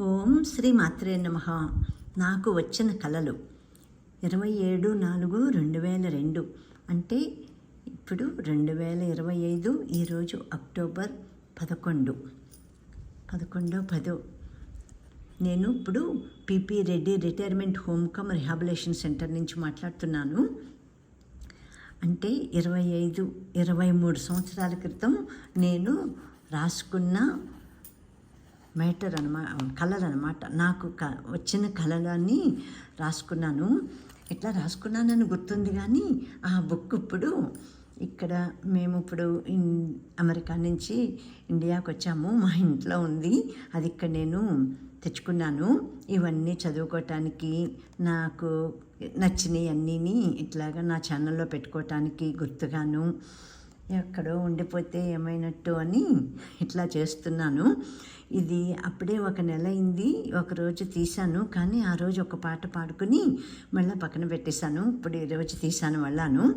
ఓం శ్రీ మాత్రే నమ. నాకు వచ్చిన కళలు ఇరవై ఏడు నాలుగు రెండు వేల రెండు. అంటే ఇప్పుడు రెండు వేల ఇరవై ఐదు ఈరోజు అక్టోబర్ పదకొండు. పదకొండో పదో. నేను ఇప్పుడు PP Reddy retirement home cum rehabilitation centre నుంచి మాట్లాడుతున్నాను. అంటే ఇరవై ఐదు ఇరవై మూడు సంవత్సరాల క్రితం నేను రాసుకున్న మ్యాటర్ అనమా కలర్ అనమాట నాకు క వచ్చిన కళలని రాసుకున్నాను. ఇట్లా రాసుకున్నానని గుర్తుంది కానీ ఆ బుక్ ఇప్పుడు ఇక్కడ మేము ఇప్పుడు ఇన్ అమెరికా నుంచి ఇండియాకి వచ్చాము. మా ఇంట్లో ఉంది. అది ఇక్కడ నేను తెచ్చుకున్నాను. ఇవన్నీ చదువుకోవటానికి నాకు నచ్చినవి అన్నీని ఇట్లాగా నా ఛానల్లో పెట్టుకోవటానికి గుర్తుగాను ఎక్కడో ఉండిపోతే ఏమైనట్టు అని ఇట్లా చేస్తున్నాను. ఇది అప్పుడే ఒక నెల అయింది ఒకరోజు తీశాను కానీ ఆ రోజు ఒక పాట పాడుకుని మళ్ళీ పక్కన పెట్టేశాను. ఇప్పుడు ఈ రోజు తీశాను మళ్ళాను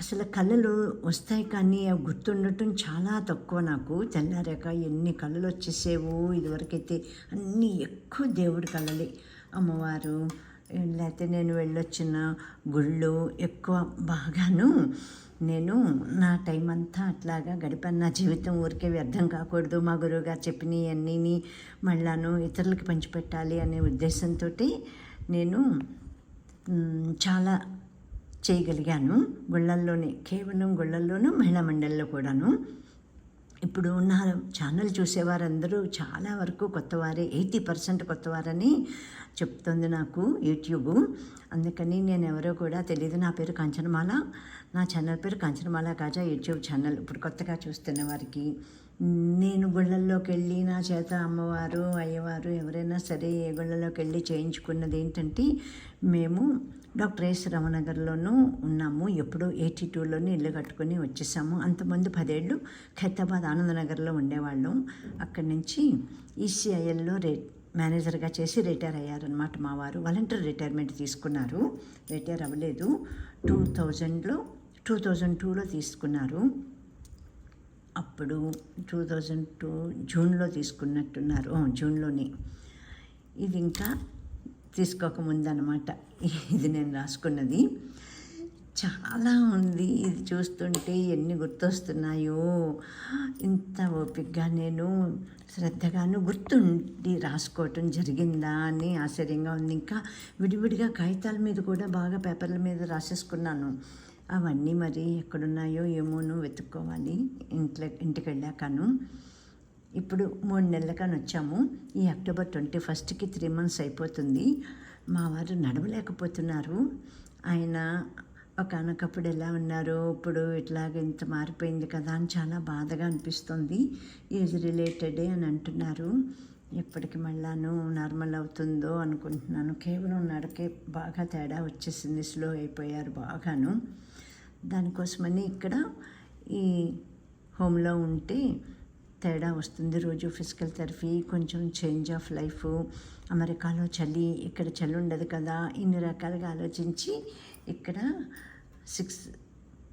అసలు కళలు వస్తాయి కానీ అవి గుర్తుండటం చాలా తక్కువ నాకు. తెల్లారాక ఎన్ని కళలు వచ్చేసేవు ఇదివరకైతే అన్నీ ఎక్కువ దేవుడి కళలే. అమ్మవారు లేకపోతే నేను వెళ్ళొచ్చిన గుళ్ళు ఎక్కువ బాగాను. నేను నా టైం అంతా అట్లాగా గడిపాను. నా జీవితం ఊరికే వ్యర్థం కాకూడదు. మా గురువుగారు చెప్పినవి అన్నీని మళ్ళాను ఇతరులకి పంచిపెట్టాలి అనే ఉద్దేశంతో నేను చాలా చేయగలిగాను. గుళ్ళల్లోనే కేవలం గుళ్ళల్లోనూ మహిళా మండలిలో కూడాను. ఇప్పుడు నా ఛానల్ చూసేవారందరూ చాలా వరకు కొత్తవారే ఎయిటీ పర్సెంట్ కొత్తవారని చెప్తుంది నాకు యూట్యూబ్. అందుకని నేను ఎవరో కూడా తెలియదు నా పేరు కంచనమాల. నా ఛానల్ పేరు కంచనమాల కాజా యూట్యూబ్ ఛానల్. ఇప్పుడు కొత్తగా చూస్తున్న వారికి నేను గుళ్ళల్లోకి వెళ్ళి నా చేత అమ్మవారు అయ్యవారు ఎవరైనా సరే ఏ గుళ్ళలోకి వెళ్ళి చేయించుకున్నది ఏంటంటే మేము డాక్టర్ ఎస్ రమనగర్లోనూ ఉన్నాము. ఎప్పుడో ఎయిటీ టూలోనే ఇల్లు కట్టుకొని వచ్చేసాము. అంతమంది పదేళ్ళు ఖైతాబాద్ ఆనందనగర్లో ఉండేవాళ్ళం. అక్కడి నుంచి ఈసీఐఎల్లో రే మేనేజర్గా చేసి రిటైర్ అయ్యారనమాట మా వారు. వాలంటీర్ రిటైర్మెంట్ తీసుకున్నారు. రిటైర్ అవ్వలేదు. టూ థౌజండ్లో టూ థౌజండ్ టూలో తీసుకున్నారు. అప్పుడు టూ థౌజండ్ టూ జూన్లో తీసుకున్నట్టున్నారు. జూన్లోనే. ఇది ఇంకా తీసుకోకముందనమాట ఇది నేను రాసుకున్నది. చాలా ఉంది. ఇది చూస్తుంటే ఎన్ని గుర్తొస్తున్నాయో. ఇంత ఓపికగా నేను శ్రద్ధగాను గుర్తుండి రాసుకోవటం జరిగిందా అని ఆశ్చర్యంగా ఉంది. ఇంకా విడివిడిగా కాగితాల మీద కూడా బాగా పేపర్ల మీద రాసేసుకున్నాను. అవన్నీ మరి ఎక్కడున్నాయో ఏమోనో వెతుక్కోవాలి ఇంట్లో ఇంటికి వెళ్ళాకను ఇప్పుడు మూడు నెలలకని వచ్చాము. ఈ అక్టోబర్ ట్వంటీ ఫస్ట్కి త్రీ మంత్స్ అయిపోతుంది. మా వారు నడవలేకపోతున్నారు. ఆయన ఒకనొకప్పుడు ఎలా ఉన్నారు? ఇప్పుడు ఇట్లాగ ఇంత మారిపోయింది కదా అని చాలా బాధగా అనిపిస్తుంది. ఏజ్ రిలేటెడే అని అంటున్నారు. ఎప్పటికి మళ్ళాను నార్మల్ అవుతుందో అనుకుంటున్నాను. కేవలం నడకే బాగా తేడా వచ్చేసింది. స్లో అయిపోయారు బాగాను. దానికోసమని ఇక్కడ ఈ హోమ్లో ఉంటే తేడా వస్తుంది. రోజు ఫిజికల్ థెరపీ కొంచెం చేంజ్ ఆఫ్ లైఫ్. అమెరికాలో చలి ఇక్కడ చలి ఉండదు కదా. ఇన్ని రకాలుగా ఆలోచించి ఇక్కడ సిక్స్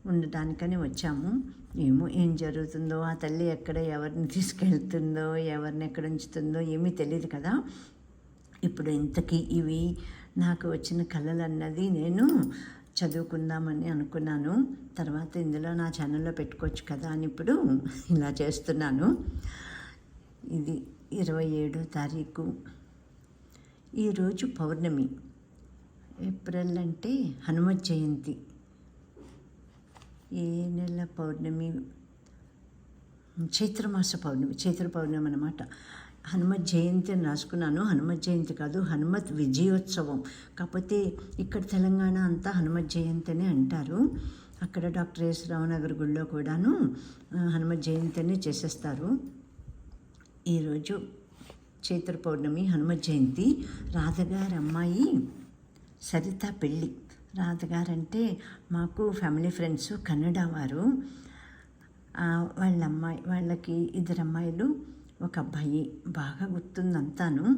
ఉండటానికని వచ్చాము. ఏమో ఏం జరుగుతుందో ఆ తల్లి ఎక్కడ ఎవరిని తీసుకెళ్తుందో ఎవరిని ఎక్కడ ఉంచుతుందో ఏమీ తెలియదు కదా. ఇప్పుడు ఇంతకీ ఇవి నాకు వచ్చిన కళలు అన్నది నేను చదువుకుందామని అనుకున్నాను. తర్వాత ఇందులో నా ఛానల్లో పెట్టుకోవచ్చు కదా అని ఇప్పుడు ఇలా చేస్తున్నాను. ఇది ఇరవై ఏడో తారీఖు. ఈరోజు పౌర్ణమి. ఏప్రిల్ అంటే హనుమ జయంతి. ఏ నెల పౌర్ణమి? చైత్రమాస పౌర్ణమి చైత్ర పౌర్ణమి అనమాట హనుమ జయంతి అని రాసుకున్నాను. హనుమ జయంతి కాదు హనుమత్ విజయోత్సవం. కాకపోతే ఇక్కడ తెలంగాణ అంతా హనుమ జయంతి అని అంటారు. అక్కడ డాక్టర్ ఎస్ రావనగర్ గుళ్ళో కూడాను హనుమ జయంతి అని చేసేస్తారు. ఈరోజు చైత్ర పౌర్ణమి హనుమ జయంతి. రాధగారి అమ్మాయి సరిత పెళ్ళి. రాధగారంటే మాకు ఫ్యామిలీ ఫ్రెండ్స్ కన్నడ వారు. వాళ్ళ అమ్మాయి వాళ్ళకి ఇద్దరు అమ్మాయిలు ఒక అబ్బాయి. బాగా గుర్తుందంతాను.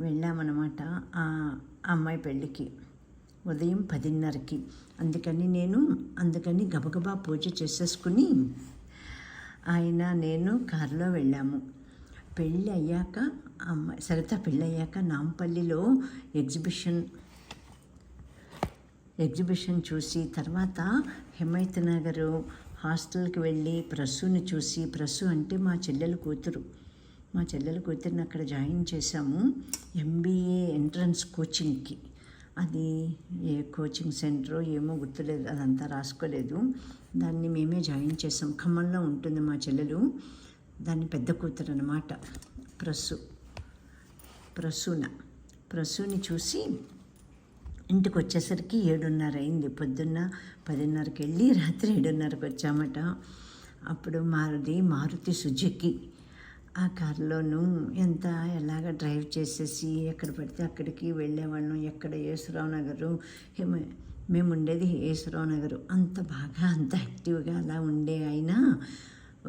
వెళ్ళామన్నమాట ఆ అమ్మాయి పెళ్ళికి. ఉదయం పదిన్నరకి. అందుకని నేను అందుకని గబగబా పూజ చేసేసుకుని ఆయన నేను కారులో వెళ్ళాము. పెళ్ళి అయ్యాక అమ్మాయి సరిత పెళ్ళి అయ్యాక నాంపల్లిలో ఎగ్జిబిషన్ ఎగ్జిబిషన్ చూసి తర్వాత హిమైత్ నగర్ హాస్టల్కి వెళ్ళి ప్రస్సుని చూసి ప్రస్సు అంటే మా చెల్లెల కూతురు. మా చెల్లెల కూతురిని అక్కడ జాయిన్ చేశాము ఎంబీఏ ఎంట్రన్స్ కోచింగ్కి. అది ఏ కోచింగ్ సెంటరో ఏమో గుర్తులేదు అదంతా రాసుకోలేదు. దాన్ని మేమే జాయిన్ చేసాం ఖమ్మంలో ఉంటుంది మా చెల్లెలు. దాన్ని పెద్ద కూతురు అనమాట ప్రస్సు ప్రసూన. ప్రసూని చూసి ఇంటికి వచ్చేసరికి ఏడున్నర అయింది పొద్దున్న పదిన్నరకి వెళ్ళి రాత్రి ఏడున్నరకు వచ్చామట అప్పుడు మారుది మారుతి సుజుకి. ఆ కారులోనూ ఎంత ఎలాగ డ్రైవ్ చేసేసి ఎక్కడ పడితే అక్కడికి వెళ్ళేవాళ్ళం. ఎక్కడ యేసురావు నగరు మేము ఉండేది యేసురావు నగరు. అంత బాగా అంత యాక్టివ్గా అలా ఉండే అయినా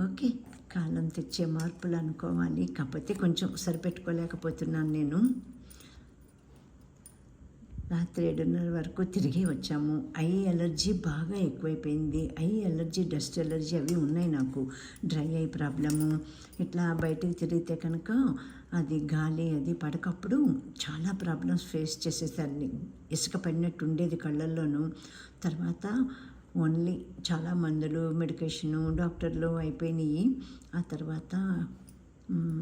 ఓకే కాలం తెచ్చే మార్పులు అనుకోవాలి. కాకపోతే కొంచెం సరిపెట్టుకోలేకపోతున్నాను నేను. రాత్రి ఏడున్నర వరకు తిరిగి వచ్చాము. ఐ ఎలర్జీ బాగా ఎక్కువైపోయింది. ఐ ఎలర్జీ డస్ట్ ఎలర్జీ అవి ఉన్నాయి నాకు. Dry eye problem. ఇట్లా బయటికి తిరిగితే కనుక అది గాలి అది పడకప్పుడు చాలా ప్రాబ్లమ్స్ ఫేస్ చేసేసారు. ఇసుక పడినట్టు ఉండేది కళ్ళల్లోనూ. తర్వాత ఓన్లీ చాలా మందులు మెడికేషను డాక్టర్లు అయిపోయినాయి. ఆ తర్వాత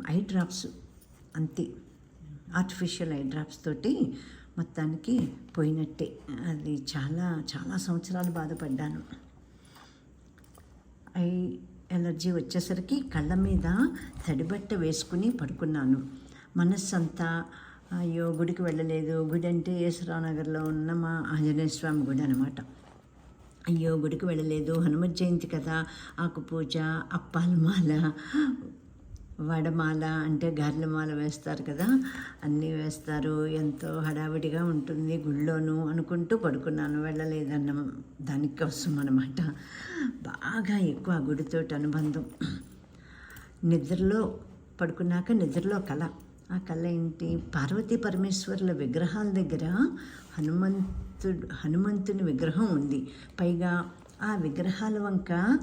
ఐ డ్రాప్స్ అంతే. ఆర్టిఫిషియల్ ఐ డ్రాప్స్ తోటి మొత్తానికి పోయినట్టే. అది చాలా చాలా సంవత్సరాలు బాధపడ్డాను. ఐ ఎలర్జీ వచ్చేసరికి కళ్ళ మీద తడిబట్ట వేసుకుని పడుకున్నాను. మనస్సు అంతా అయ్యో గుడికి వెళ్ళలేదు. గుడి అంటే యేసరావు నగర్లో ఉన్న మా ఆంజనేయ స్వామి గుడి అనమాట అయ్యో గుడికి వెళ్ళలేదు. హనుమత్ జయంతి కదా. ఆకు పూజ వడమాల అంటే గార్లమాల వేస్తారు కదా అన్నీ వేస్తారు. ఎంతో హడావిడిగా ఉంటుంది గుళ్ళోను అనుకుంటూ పడుకున్నాను వెళ్ళలేదన్న దానికోసం అనమాట బాగా ఎక్కువ ఆ గుడితో అనుబంధం. నిద్రలో పడుకున్నాక నిద్రలో కళ. ఆ కళ ఏంటి? పార్వతీ పరమేశ్వర్ల విగ్రహాల దగ్గర హనుమంతుడు హనుమంతుని విగ్రహం ఉంది. పైగా ఆ విగ్రహాల వంక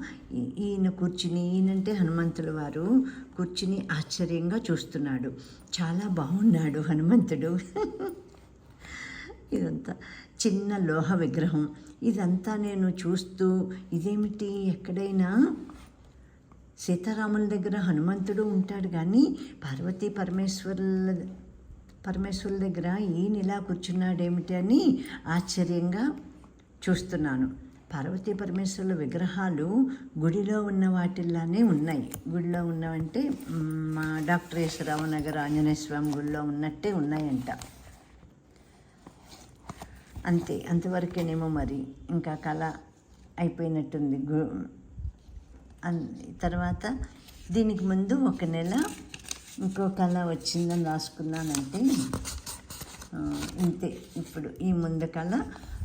ఈయన కూర్చుని ఈయనంటే హనుమంతుల వారు కూర్చుని ఆశ్చర్యంగా చూస్తున్నాడు. చాలా బాగున్నాడు హనుమంతుడు. ఇదంతా చిన్న లోహ విగ్రహం. ఇదంతా నేను చూస్తూ ఇదేమిటి ఎక్కడైనా? సీతారాముల దగ్గర హనుమంతుడు ఉంటాడు కానీ పార్వతీ పరమేశ్వరుల పరమేశ్వరుల దగ్గర ఈయన ఇలా కూర్చున్నాడేమిటి అని ఆశ్చర్యంగా చూస్తున్నాను. పార్వతీ పరమేశ్వరుల విగ్రహాలు గుడిలో ఉన్న వాటిల్లానే ఉన్నాయి. గుడిలో ఉన్నవంటే మా డాక్టర్ యేసరావు నగర్ ఆంజనేయ స్వామి గుడిలో ఉన్నట్టే ఉన్నాయంట. అంతే అంతవరకేనేమో మరి. ఇంకా కళ అయిపోయినట్టుంది. గు తర్వాత దీనికి ముందు ఒక నెల ఇంకో కళ వచ్చిందని రాసుకున్నానంటే ఇంతే. ఇప్పుడు ఈ ముందు కళ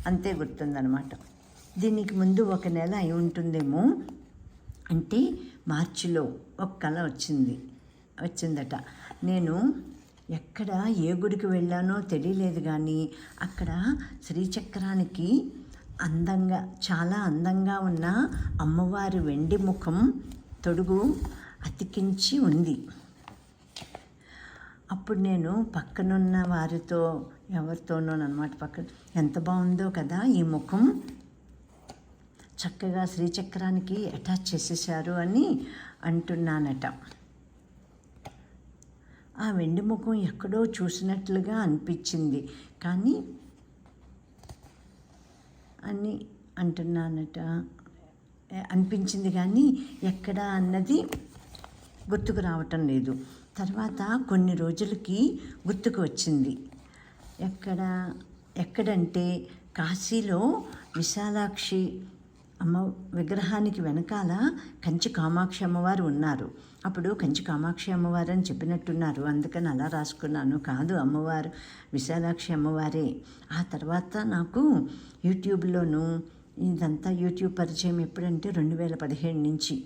అంతే గుర్తుందనమాట. దీనికి ముందు ఒక నెల అయి ఉంటుందేమో. అంటే మార్చిలో ఒక కళ వచ్చింది. వచ్చిందట. నేను ఎక్కడ ఏ గుడికి వెళ్ళానో తెలియలేదు కానీ అక్కడ శ్రీచక్రానికి అందంగా చాలా అందంగా ఉన్న అమ్మవారి వెండి ముఖం తొడుగు అతికించి ఉంది. అప్పుడు నేను పక్కనున్న వారితో ఎవరితోనోనమాట పక్కన ఎంత బాగుందో కదా ఈ ముఖం. చక్కగా శ్రీచక్రానికి అటాచ్ చేసేసారు అని అంటున్నానట. ఆ వెండి ముఖం ఎక్కడో చూసినట్లుగా అనిపించింది. కానీ అని అంటున్నానట. అనిపించింది కానీ ఎక్కడ అన్నది గుర్తుకు రావటం లేదు. తర్వాత కొన్ని రోజులకి గుర్తుకు వచ్చింది. ఎక్కడ ఎక్కడంటే కాశీలో విశాలాక్షి అమ్మ విగ్రహానికి వెనకాల కంచి కామాక్షి అమ్మవారు ఉన్నారు. అప్పుడు కంచి కామాక్షి అమ్మవారు అని చెప్పినట్టున్నారు. అందుకని అలా రాసుకున్నాను. కాదు అమ్మవారు విశాలాక్షి అమ్మవారే. ఆ తర్వాత నాకు యూట్యూబ్లోనూ ఇదంతా యూట్యూబ్ పరిచయం ఎప్పుడంటే రెండు వేల పదిహేడు నుంచి.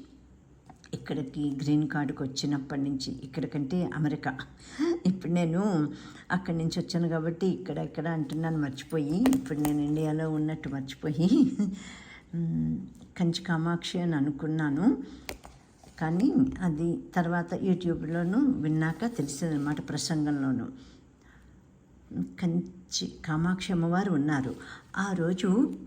ఇక్కడికి గ్రీన్ కార్డుకి వచ్చినప్పటి నుంచి ఇక్కడికంటే అమెరికా. ఇప్పుడు నేను అక్కడి నుంచి వచ్చాను కాబట్టి ఇక్కడ ఇక్కడ అంటున్నాను మర్చిపోయి. ఇప్పుడు నేను ఇండియాలో ఉన్నట్టు మర్చిపోయి. కంచి కామాక్షి అని అనుకున్నాను. కానీ అది తర్వాత యూట్యూబ్లోనూ విన్నాక తెలిసిందనమాట ప్రసంగంలోనూ. కంచి కామాక్షి అమ్మవారు ఉన్నారు. ఆ రోజు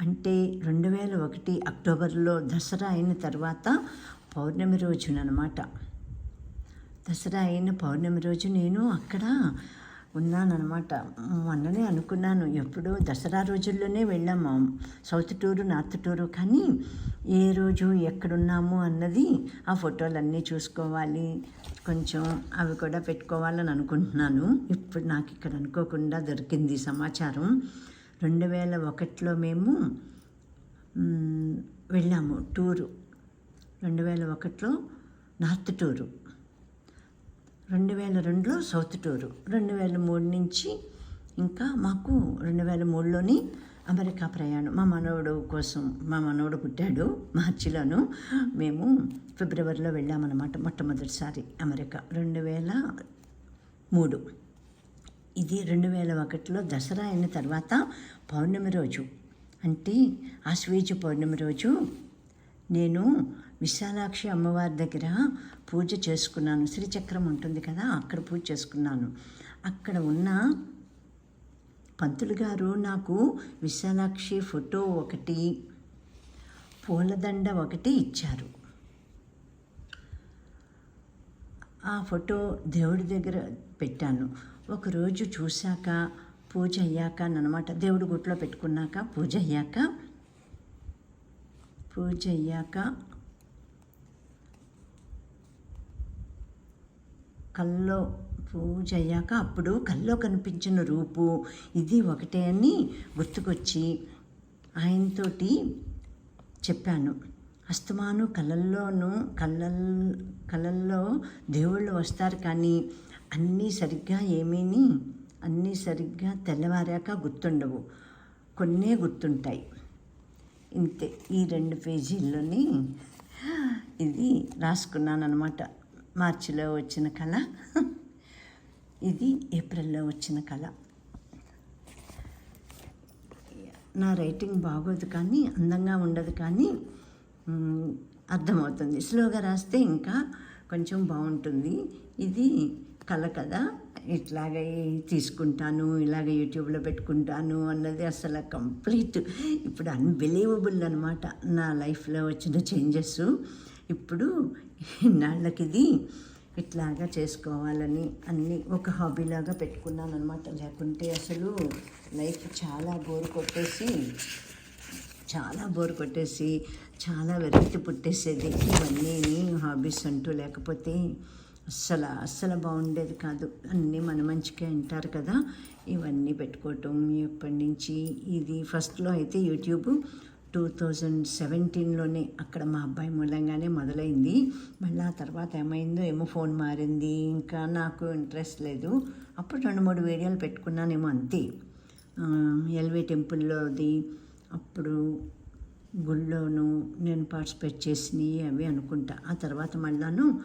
అంటే రెండు వేల ఒకటి అక్టోబర్లో దసరా అయిన తర్వాత పౌర్ణమి రోజునమాట దసరా అయిన పౌర్ణమి రోజు నేను అక్కడ ఉన్నానన్నమాట. మొన్ననే అనుకున్నాను. ఎప్పుడో దసరా రోజుల్లోనే వెళ్ళాము సౌత్ టూరు నార్త్ టూరు. కానీ ఏ రోజు ఎక్కడున్నాము అన్నది ఆ ఫోటోలన్నీ చూసుకోవాలి. కొంచెం అవి కూడా పెట్టుకోవాలని అనుకుంటున్నాను. ఇప్పుడు నాకు ఇక్కడ అనుకోకుండా దొరికింది సమాచారం. రెండు వేల ఒకటిలో మేము వెళ్ళాము టూరు. రెండు వేల ఒకటిలో నార్త్ టూరు. రెండు వేల రెండులో సౌత్ టూరు. రెండు వేల మూడు నుంచి ఇంకా మాకు రెండు వేల మూడులోని అమెరికా ప్రయాణం. మా మనవడు కోసం మా మనవడు పుట్టాడు మార్చిలోను. మేము ఫిబ్రవరిలో వెళ్ళామన్నమాట మొట్టమొదటిసారి అమెరికా. రెండు వేల మూడు. ఇది రెండు వేల ఒకటిలో దసరా అయిన తర్వాత పౌర్ణమి రోజు. అంటే ఆశ్వేజ పౌర్ణమి రోజు నేను విశాలాక్షి అమ్మవారి దగ్గర పూజ చేసుకున్నాను. శ్రీచక్రం ఉంటుంది కదా అక్కడ పూజ చేసుకున్నాను. అక్కడ ఉన్న పంతులు గారు నాకు విశాలాక్షి ఫోటో ఒకటి పూలదండ ఒకటి ఇచ్చారు. ఆ ఫోటో దేవుడి దగ్గర పెట్టాను. ఒకరోజు చూశాక పూజ అయ్యాక అనమాట దేవుడి గుట్లో పెట్టుకున్నాక పూజ అయ్యాక పూజ అయ్యాక కల్లో పూజ అయ్యాక అప్పుడు కల్లో కనిపించిన రూపు. ఇది ఒకటే అని గుర్తుకొచ్చి ఆయనతోటి చెప్పాను. అస్తమాను కళల్లోనూ కళ్ళల్ కళల్లో దేవుళ్ళు వస్తారు కానీ అన్నీ సరిగ్గా ఏమీని అన్నీ సరిగ్గా తెల్లవారాక గుర్తుండవు. కొన్నే గుర్తుంటాయి. ఇంతే. ఈ రెండు పేజీల్లోని ఇది రాసుకున్నాను అనమాట మార్చిలో వచ్చిన కళ. ఇది ఏప్రిల్లో వచ్చిన కళ. నా రైటింగ్ బాగోదు కానీ అందంగా ఉండదు కానీ అర్థమవుతుంది. స్లోగా రాస్తే ఇంకా కొంచెం బాగుంటుంది. ఇది కళ కదా ఇట్లాగే తీసుకుంటాను ఇలాగ యూట్యూబ్లో పెట్టుకుంటాను అన్నది అసలు కంప్లీట్ ఇప్పుడు అన్బిలీవబుల్ అనమాట నా లైఫ్లో వచ్చిన చేంజెస్ ఇప్పుడు ఇన్నాళ్ళకి ఇది ఇట్లాగా చేసుకోవాలని అన్నీ ఒక హాబీలాగా పెట్టుకున్నాను అనమాట లేకుంటే అసలు లైఫ్ చాలా బోర్ కొట్టేసి చాలా బోర్ కొట్టేసి చాలా వెరైటీ పుట్టేసేది. ఇవన్నీ హాబీస్ అంటూ లేకపోతే అస్సలు అస్సలు బాగుండేది కాదు. అన్నీ మన మంచిగా అంటారు కదా. ఇవన్నీ పెట్టుకోవటం ఎప్పటి నుంచి? ఇది ఫస్ట్లో అయితే యూట్యూబ్ టూ థౌజండ్ సెవెంటీన్లోనే అక్కడ మా అబ్బాయి మూలంగానే మొదలైంది. మళ్ళీ ఆ తర్వాత ఏమైందో ఏమో ఫోన్ మారింది. ఇంకా నాకు ఇంట్రెస్ట్ లేదు. అప్పుడు రెండు మూడు వీడియోలు పెట్టుకున్నానేమో అంతే. ఎల్వి టెంపుల్లోది అప్పుడు గుళ్ళోను నేను పార్టిసిపేట్ చేసినవి అవి అనుకుంటా. ఆ తర్వాత మళ్ళాను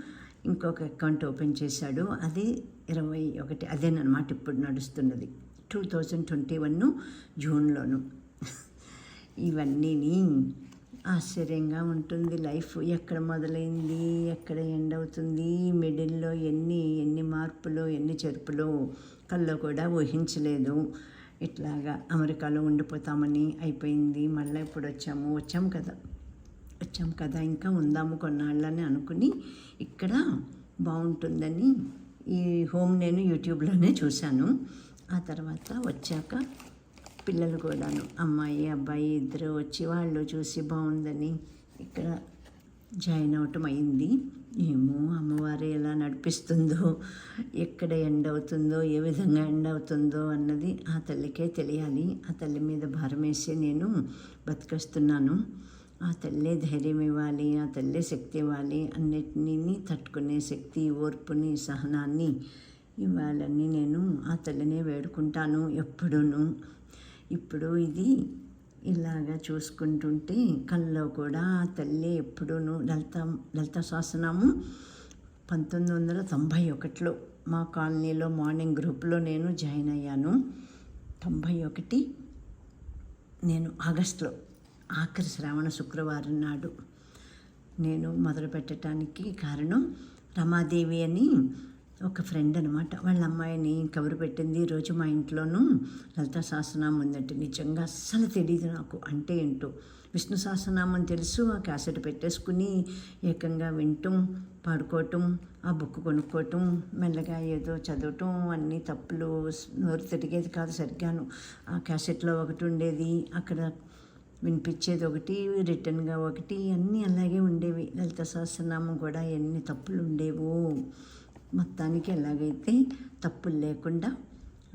ఇంకొక అకౌంట్ ఓపెన్ చేశాడు. అది ఇరవై ఒకటి అదేనమాట ఇప్పుడు నడుస్తున్నది. టూ థౌజండ్ ట్వంటీ వన్ జూన్లోను. ఇవన్నీని ఆశ్చర్యంగా ఉంటుంది లైఫ్. ఎక్కడ మొదలైంది? ఎక్కడ ఎండ్ అవుతుంది? మిడిల్లో ఎన్ని ఎన్ని మార్పులు ఎన్ని చెరుపులు కల్లో కూడా ఊహించలేదు. ఇట్లాగా అమెరికాలో ఉండిపోతామని అయిపోయింది. మళ్ళీ ఇప్పుడు వచ్చాము. వచ్చాము కదా. వచ్చాం కదా. ఇంకా ఉందాము కొన్నాళ్ళని అనుకుని ఇక్కడ బాగుంటుందని ఈ హోమ్ నేను యూట్యూబ్లోనే చూశాను. ఆ తర్వాత వచ్చాక పిల్లలు కూడాను అమ్మాయి అబ్బాయి ఇద్దరు వచ్చి వాళ్ళు చూసి బాగుందని ఇక్కడ జాయిన్ అవటం అయింది. ఏమో అమ్మవారు ఎలా నడిపిస్తుందో ఎక్కడ ఎండ్ అవుతుందో ఏ విధంగా ఎండ్ అవుతుందో అన్నది ఆ తల్లికే తెలియాలి. ఆ తల్లి మీద భారం వేసి నేను బతికేస్తున్నాను. ఆ తల్లే ధైర్యం ఇవ్వాలి ఆ తల్లే శక్తి ఇవ్వాలి అన్నిటినీ తట్టుకునే శక్తి ఓర్పుని సహనాన్ని ఇవ్వాలని నేను ఆ తల్లినే వేడుకుంటాను ఎప్పుడూను. ఇప్పుడు ఇది ఇలాగా చూసుకుంటుంటే కళ్ళలో కూడా తల్లి ఎప్పుడూను లలిత లలిత శాసనము పంతొమ్మిది వందల తొంభై ఒకటిలో మా కాలనీలో మార్నింగ్ గ్రూప్లో నేను జాయిన్ అయ్యాను. తొంభై ఒకటి నేను ఆగస్టులో ఆఖరి శ్రావణ శుక్రవారం నాడు నేను మొదలు పెట్టడానికి కారణం రమాదేవి అని ఒక ఫ్రెండ్ అనమాట వాళ్ళ అమ్మాయిని కబురు పెట్టింది ఈరోజు మా ఇంట్లోనూ లలిత సహస్రనామం ఉందంటే. నిజంగా అస్సలు తెలియదు నాకు. అంటే ఏంటో? విష్ణు సహస్రనామం తెలుసు. ఆ క్యాసెట్ పెట్టేసుకుని ఏకంగా వింటం పాడుకోవటం ఆ బుక్ కొనుక్కోవటం మెల్లగా ఏదో చదవటం అన్ని తప్పులు నోరు తిరిగేది కాదు సరిగ్గాను. ఆ క్యాసెట్లో ఒకటి ఉండేది. అక్కడ వినిపించేది ఒకటి రిటర్న్గా ఒకటి అన్నీ అలాగే ఉండేవి. లలిత సహస్రనామం కూడా ఎన్ని తప్పులు ఉండేవో. మొత్తానికి ఎలాగైతే తప్పులు లేకుండా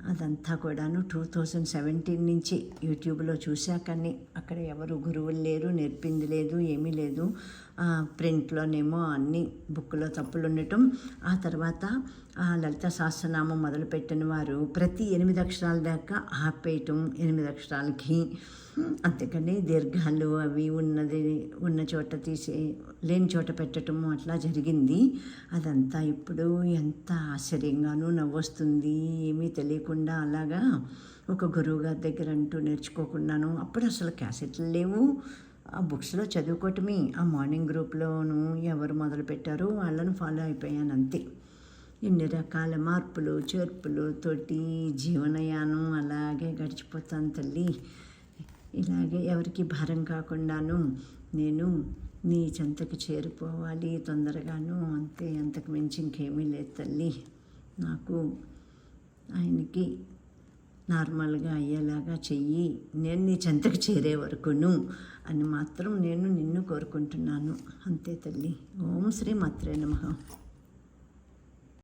అదంతా కూడాను టూ థౌజండ్ సెవెంటీన్ నుంచి యూట్యూబ్లో చూశాకని అక్కడ ఎవరు గురువులు లేరు నేర్పింది లేదు ఏమీ లేదు. ప్రింట్లోనేమో అన్ని బుక్లో తప్పులు ఉండటం. ఆ తర్వాత ఆ లలిత సహస్రనామం మొదలుపెట్టిన వారు ప్రతి ఎనిమిది అక్షరాల దాకా ఆపేయటం ఎనిమిది అక్షరాలకి. అంతేకాని దీర్ఘాలు అవి ఉన్నది ఉన్న చోట తీసి లేని చోట పెట్టటము అట్లా జరిగింది. అదంతా ఇప్పుడు ఎంత ఆశ్చర్యంగానూ నవ్వొస్తుంది. ఏమీ తెలియకుండా అలాగా ఒక గురువు గారి దగ్గర అంటూ నేర్చుకోకుండాను అప్పుడు అసలు క్యాసెట్లు లేవు. ఆ బుక్స్లో చదువుకోవటమే ఆ మార్నింగ్ గ్రూప్లోను ఎవరు మొదలు పెట్టారో వాళ్ళని ఫాలో అయిపోయాను అంతే. ఇన్ని రకాల మార్పులు చేర్పులు తోటి జీవనయానం అలాగే గడిచిపోతాను తల్లి. ఇలాగే ఎవరికి భారం కాకుండాను నేను నీ చెంతకు చేరిపోవాలి తొందరగాను. అంతే అంతకు మించి ఇంకేమీ లేదు తల్లి. నాకు ఆయనకి నార్మల్గా అయ్యేలాగా చెయ్యి. నేను నీ చెంతకు చేరే వరకును. అని మాత్రం నేను నిన్ను కోరుకుంటున్నాను. అంతే తల్లి. ఓం శ్రీ మాత్రే నమః.